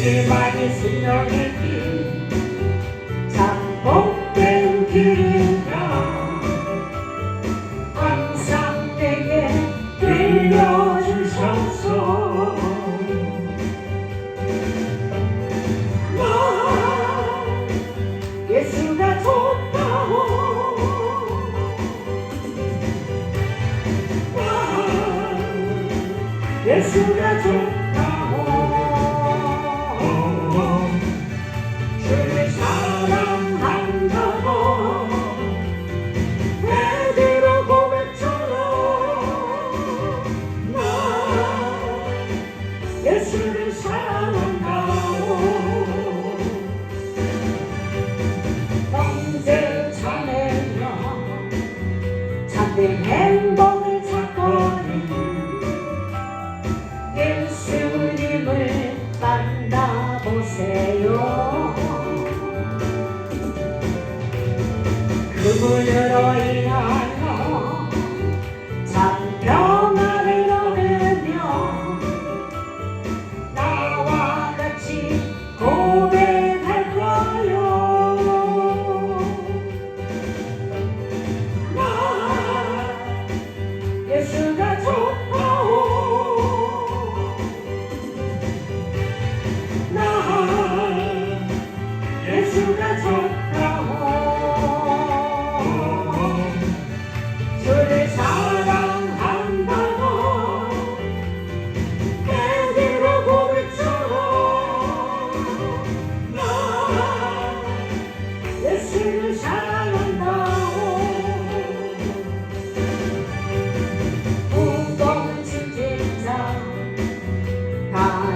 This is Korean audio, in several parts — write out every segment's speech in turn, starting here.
빛을 많이 스며내는 잠복된 그림과 항상 내게 들려주셔서 나 예수가 좋다고 나 예수가 좋다 행복을 찾거든 예수님을 만나보세요. 그분으로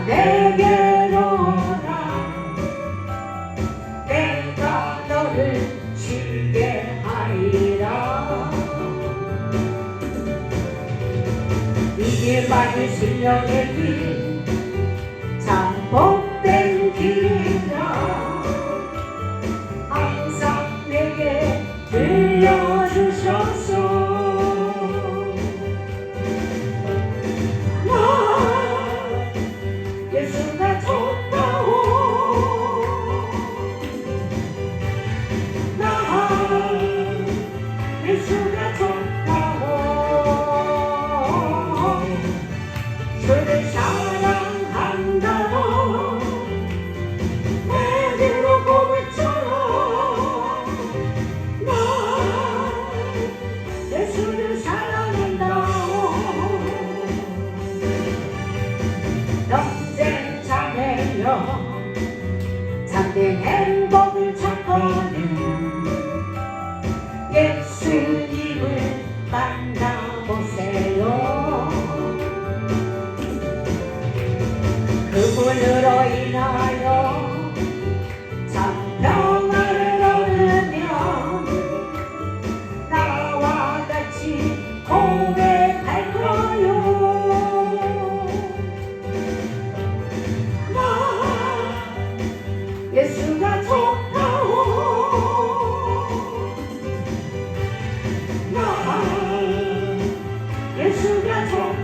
내게로 오라. 내가 너를 쉬게 하리라. 이게 바른 신령의 길. Yes, you got